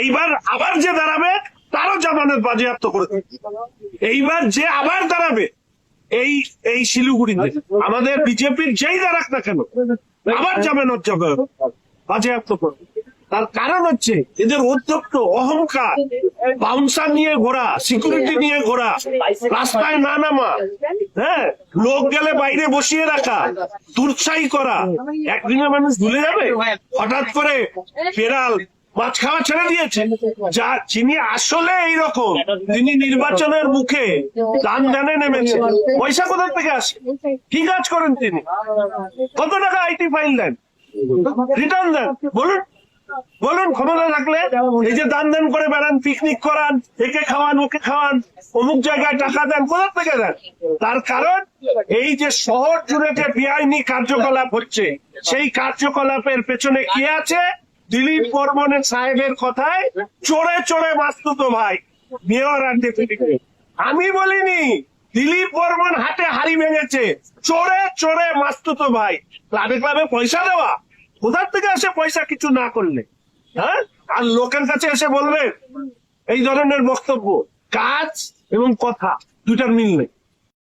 এইবার আবার যে দাঁড়াবে, তারও জামানত বাজেয়াপ্ত করে এইবার যে আবার দাঁড়াবে, এই এই শিলিগুড়িতে, আমাদের বিজেপির যেই দাঁড়াক না কেন, আবার জামানত যাবে বাজেয়াপ্ত করবে তার কারণ হচ্ছে, এদের উদ্যোক্ত অহংকার, বাউন্সার নিয়ে ঘোরা, সিকিউরিটি নিয়ে ঘোরা, রাস্তায় না নামা হ্যাঁ লোক গেলে বাইরে বসিয়ে রাখা দুর্সাহী করা একদিনে মানুষ ভুলে যাবে? হঠাৎ করে ফেরাল মাছ খাওয়া ছেড়ে দিয়েছে যা যিনি আসলে এইরকম তিনি নির্বাচনের মুখে দান দানে নেমেছে পয়সা কোথা থেকে আসে? কি কাজ করেন তিনি? কত টাকা আইটি ফাইল দেন? রিটার্ন দেন? বলুন। বলুন ক্ষমতা থাকলে এই যে দান দান করে বেড়ান পিকনিক করান একে খাওয়ান ওকে খাওয়ান অমুক জায়গায় টাকা দেন কোথা থেকে দেন? তার কারণ এই যে শহর জুড়ে যে বেআইনি কার্যকলাপ হচ্ছে সেই কার্যকলাপের পেছনে কি আছে? দিলীপ বর্মনের সাহেবের কথায় চড়ে চড়ে মাস্তুত ভাই। মেয়র আর ডেপুটি আমি বলিনি দিলীপ বর্মন হাতে হাড়ি ভেঙেছে। চড়ে চড়ে মাস্তুত ভাই। ক্লাবে ক্লাবে পয়সা দেওয়া। কোথার থেকে আসে পয়সা কিছু না করলে? হ্যাঁ? আর লোকের কাছে এসে বলবে এই ধরনের বক্তব্য। কাজ এবং কথা দুটার মিল নেই।